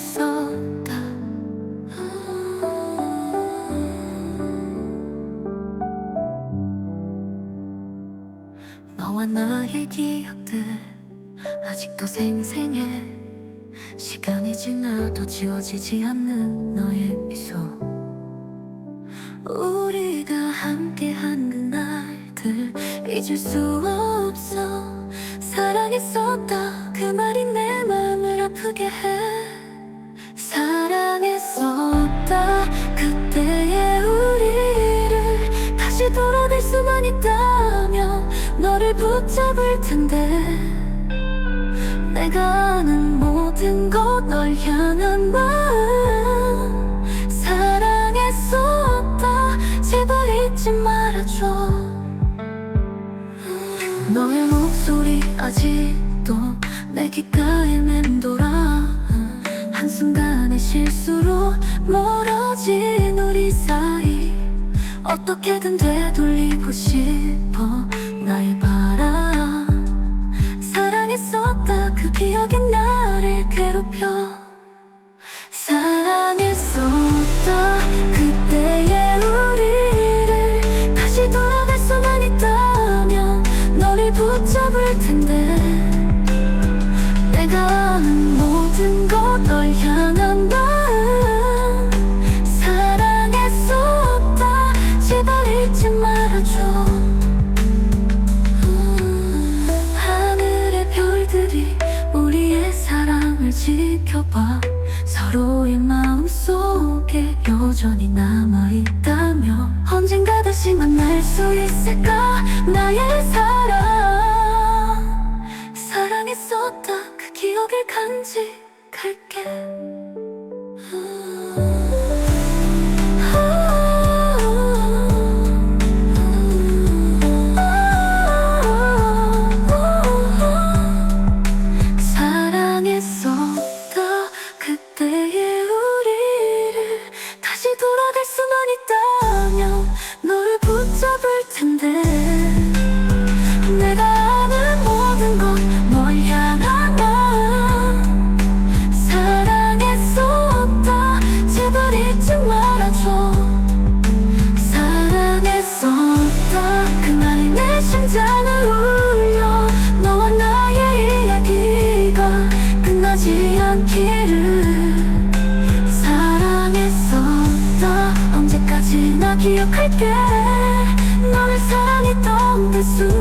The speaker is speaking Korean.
사랑했었다. 너와 나의 기억들 아직도 생생해. 시간이 지나도 지워지지 않는 너의 미소. 우리가 함께한 그날들 잊을 수 없어. 사랑했었다. 그 말이 내 마음을 아프게 해 그때의 우리를 다시 돌아갈 수만 있다면 너를 붙잡을 텐데. 내가 아는 모든 것 널 향한 마음. 사랑했었다. 제발 잊지 말아줘. 너의 목소리 아직도 내 귓가에 맴돌아. 한순간의 실수로 멀어진 우리 사이 어떻게든 되돌리고 싶어 나의 바람. 사랑했었다 그 기억이 나를 괴롭혀. 사랑했었다 그때의 우리를 다시 돌아갈 수만 있다면 너를 붙잡을 텐데. 내가 아는 모든 것널 향한 별들이 우리의 사랑을 지켜봐. 서로의 마음 속에 여전히 남아있다며 언젠가 다시 만날 수 있을까? 나의 사랑. 사랑했었다. 그 기억을 간직할게 기억할게 너를 사랑했던 그 순간